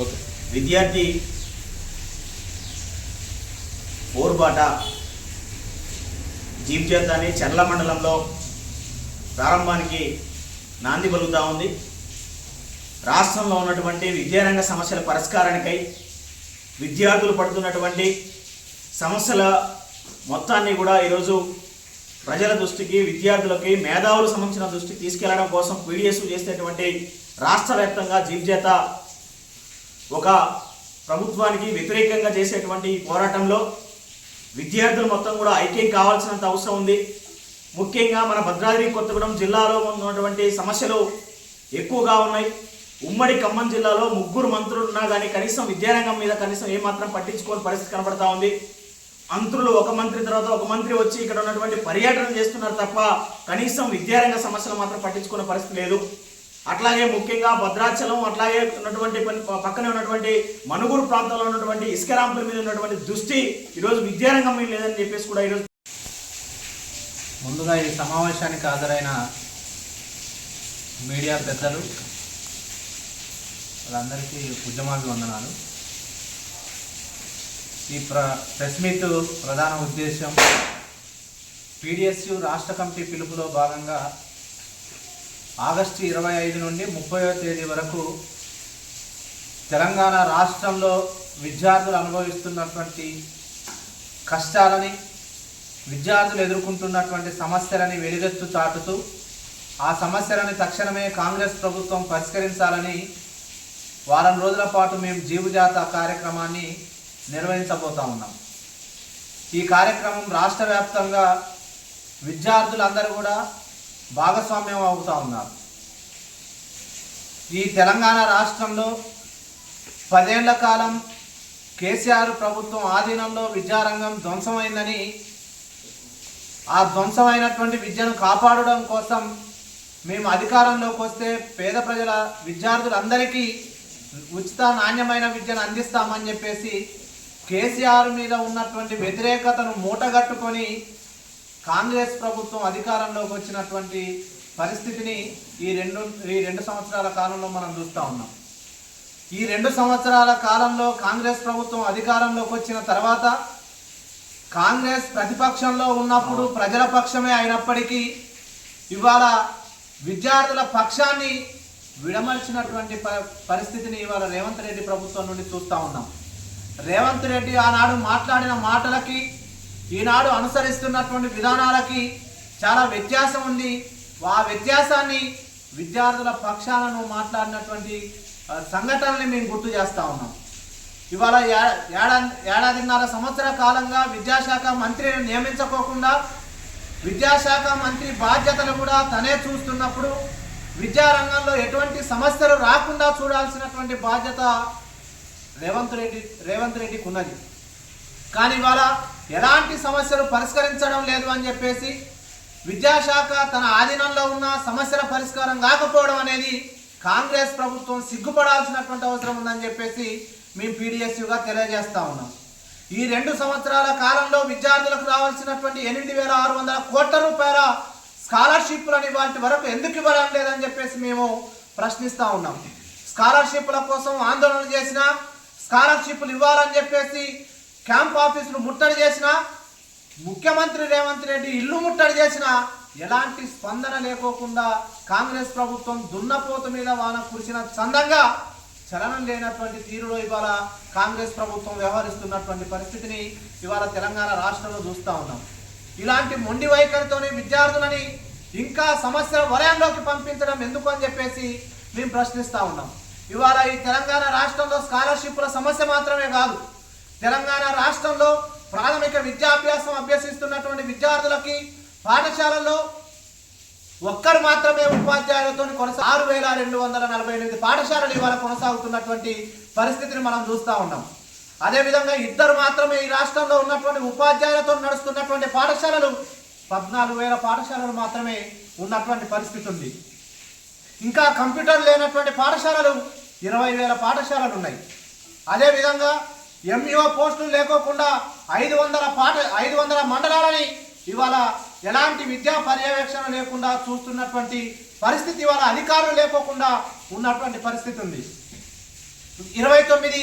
Okay. విద్యార్థి ఓర్బాట జీవితాన్ని చర్ల మండలంలో ప్రారంభానికి నాంది పలుకుతూ ఉంది. రాష్ట్రంలో ఉన్నటువంటి విద్యారంగ సమస్యల పరిష్కారానికై విద్యార్థులు పడుతున్నటువంటి సమస్యల మొత్తాన్ని కూడా ఈరోజు ప్రజల దృష్టికి విద్యార్థులకి మేధావులకు సంబంధించిన దృష్టికి తీసుకెళ్ళడం కోసం పీడిఎస్ చేసేటువంటి రాష్ట్ర వ్యాప్తంగా జీవిజేత ఒక ప్రభుత్వానికి వ్యతిరేకంగా చేసేటువంటి ఈ పోరాటంలో విద్యార్థులు మొత్తం కూడా ఐక్యం కావాల్సినంత అవసరం ఉంది. ముఖ్యంగా మన భద్రాద్రి కొత్తగూడెం జిల్లాలో ఉన్నటువంటి సమస్యలు ఎక్కువగా ఉన్నాయి. ఉమ్మడి ఖమ్మం జిల్లాలో ముగ్గురు మంత్రులు ఉన్నా కానీ కనీసం విద్యారంగం మీద కనీసం ఏమాత్రం పట్టించుకోని పరిస్థితి కనబడతా ఉంది. మంత్రులు ఒక మంత్రి తర్వాత ఒక మంత్రి వచ్చి ఇక్కడ ఉన్నటువంటి పర్యటన చేస్తున్నారు తప్ప కనీసం విద్యారంగ సమస్యలు మాత్రం పట్టించుకునే పరిస్థితి లేదు. అట్లాగే ముఖ్యంగా భద్రాచలం అట్లాగే ఉన్నటువంటి పక్కనే ఉన్నటువంటి మనుగురు ప్రాంతంలో ఉన్నటువంటి ఇస్కరాంపుల మీద ఉన్నటువంటి దృష్టి ఈరోజు విద్యారంగం మీద లేదని చెప్పేసి కూడా ఈరోజు ముందుగా ఈ సమావేశానికి హాజరైన మీడియా పెద్దలు వాళ్ళందరికీ ఉద్యమాభివందనాలు ఈ ప్ర ప్రెస్ మీట్ ప్రధాన ఉద్దేశం పీడిఎస్యు రాష్ట్ర కమిటీ పిలుపులో భాగంగా ఆగస్టు ఇరవై ఐదు నుండి ముప్పైవ తేదీ వరకు తెలంగాణ రాష్ట్రంలో విద్యార్థులు అనుభవిస్తున్నటువంటి కష్టాలని విద్యార్థులు ఎదుర్కొంటున్నటువంటి సమస్యలని వెలుగెత్తు చాటుతూ ఆ సమస్యలని తక్షణమే కాంగ్రెస్ ప్రభుత్వం పరిష్కరించాలని వారం రోజుల పాటు మేము జీవుజాత కార్యక్రమాన్ని నిర్వహించబోతా ఉన్నాం. ఈ కార్యక్రమం రాష్ట్ర వ్యాప్తంగా విద్యార్థులందరూ కూడా భాగస్వామ్యం అవుతూ ఉన్నారు. ఈ తెలంగాణ రాష్ట్రంలో పదేళ్ళ కాలం కేసీఆర్ ప్రభుత్వం ఆధీనంలో విద్యారంగం ధ్వంసమైందని ఆ ధ్వంసమైనటువంటి విద్యను కాపాడడం కోసం మేము అధికారంలోకి వస్తే పేద ప్రజల విద్యార్థులందరికీ ఉచిత నాణ్యమైన విద్యను అందిస్తామని చెప్పేసి కేసీఆర్ మీద ఉన్నటువంటి వ్యతిరేకతను మూటగట్టుకొని కాంగ్రెస్ ప్రభుత్వం అధికారంలోకి వచ్చినటువంటి పరిస్థితిని ఈ రెండు ఈ రెండు సంవత్సరాల కాలంలో మనం చూస్తూ ఉన్నాం. ఈ రెండు సంవత్సరాల కాలంలో కాంగ్రెస్ ప్రభుత్వం అధికారంలోకి వచ్చిన తర్వాత కాంగ్రెస్ ప్రతిపక్షంలో ఉన్నప్పుడు ప్రజల పక్షమే అయినప్పటికీ ఇవాళ విద్యార్థుల పక్షాన్ని విడమర్చినటువంటి ప- పరిస్థితిని ఇవాళ రేవంత్ రెడ్డి ప్రభుత్వం నుండి చూస్తూ ఉన్నాం. రేవంత్ రెడ్డి ఆనాడు మాట్లాడిన మాటలకి ఈనాడు అనుసరిస్తున్నటువంటి విధానాలకి చాలా వ్యత్యాసం ఉంది. ఆ వ్యత్యాసాన్ని విద్యార్థుల పక్షాలను మాట్లాడినటువంటి సంఘటనల్ని మేము గుర్తు చేస్తూ ఉన్నాం. ఇవాళ ఏడా ఏడాదిన్నర సంవత్సర కాలంగా విద్యాశాఖ మంత్రిని నియమించుకోకుండా విద్యాశాఖ మంత్రి బాధ్యతలు కూడా తనే చూస్తున్నప్పుడు విద్యారంగంలో ఎటువంటి సమస్యలు రాకుండా చూడాల్సినటువంటి బాధ్యత రేవంత్ రెడ్డి రేవంత్ రెడ్డికి ఉన్నది. కానీ ఇవాళ ఎలాంటి సమస్యలు పరిష్కరించడం లేదు అని చెప్పేసి విద్యాశాఖ తన ఆధీనంలో ఉన్న సమస్యల పరిష్కారం కాకపోవడం అనేది కాంగ్రెస్ ప్రభుత్వం సిగ్గుపడాల్సినటువంటి అవసరం ఉందని చెప్పేసి మేము పీడిఎస్యుగా తెలియజేస్తా ఉన్నాం. ఈ రెండు సంవత్సరాల కాలంలో విద్యార్థులకు రావాల్సినటువంటి ఎనిమిది వేల ఆరు వందల కోట్ల రూపాయల స్కాలర్షిప్లని వాటి వరకు ఎందుకు ఇవ్వడం లేదని చెప్పేసి మేము ప్రశ్నిస్తూ ఉన్నాం. స్కాలర్షిప్ల కోసం ఆందోళన చేసిన స్కాలర్షిప్లు ఇవ్వాలని చెప్పేసి క్యాంప్ ఆఫీసులు ముట్టడి చేసిన ముఖ్యమంత్రి రేవంత్ రెడ్డి ఇల్లు ముట్టడి చేసిన ఎలాంటి స్పందన లేకోకుండా కాంగ్రెస్ ప్రభుత్వం దున్నపోత మీద వాన కురిసిన చందంగా చలనం లేనటువంటి తీరులో ఇవాళ కాంగ్రెస్ ప్రభుత్వం వ్యవహరిస్తున్నటువంటి పరిస్థితిని ఇవాళ తెలంగాణ రాష్ట్రంలో చూస్తూ ఉన్నాం. ఇలాంటి మొండి వైఖరితోనే విద్యార్థులని ఇంకా సమస్యల వలయంలోకి పంపించడం ఎందుకు అని చెప్పేసి మేము ప్రశ్నిస్తూ ఉన్నాం. ఇవాళ ఈ తెలంగాణ రాష్ట్రంలో స్కాలర్షిప్ల సమస్య మాత్రమే కాదు. తెలంగాణ రాష్ట్రంలో ప్రాథమిక విద్యాభ్యాసం అభ్యసిస్తున్నటువంటి విద్యార్థులకి పాఠశాలల్లో ఒక్కరు మాత్రమే ఉపాధ్యాయులతో కొనసా ఆరు వేల రెండు వందల నలభై ఎనిమిది పాఠశాలలు ఇవాళ కొనసాగుతున్నటువంటి పరిస్థితిని మనం చూస్తూ ఉన్నాం. అదేవిధంగా ఇద్దరు మాత్రమే ఈ రాష్ట్రంలో ఉన్నటువంటి ఉపాధ్యాయులతో నడుస్తున్నటువంటి పాఠశాలలు పద్నాలుగు వేల పాఠశాలలు మాత్రమే ఉన్నటువంటి పరిస్థితి ఉంది. ఇంకా కంప్యూటర్ లేనటువంటి పాఠశాలలు ఇరవై వేల పాఠశాలలు ఉన్నాయి అదేవిధంగా ఎంఈఓ పోస్టులు లేకోకుండా ఐదు వందల పాఠ ఐదు వందల మండలాలని ఇవాళ ఎలాంటి విద్యా పర్యవేక్షణ లేకుండా చూస్తున్నటువంటి పరిస్థితి ఇవాళ అధికారులు లేకోకుండా ఉన్నటువంటి పరిస్థితి ఉంది. ఇరవై తొమ్మిది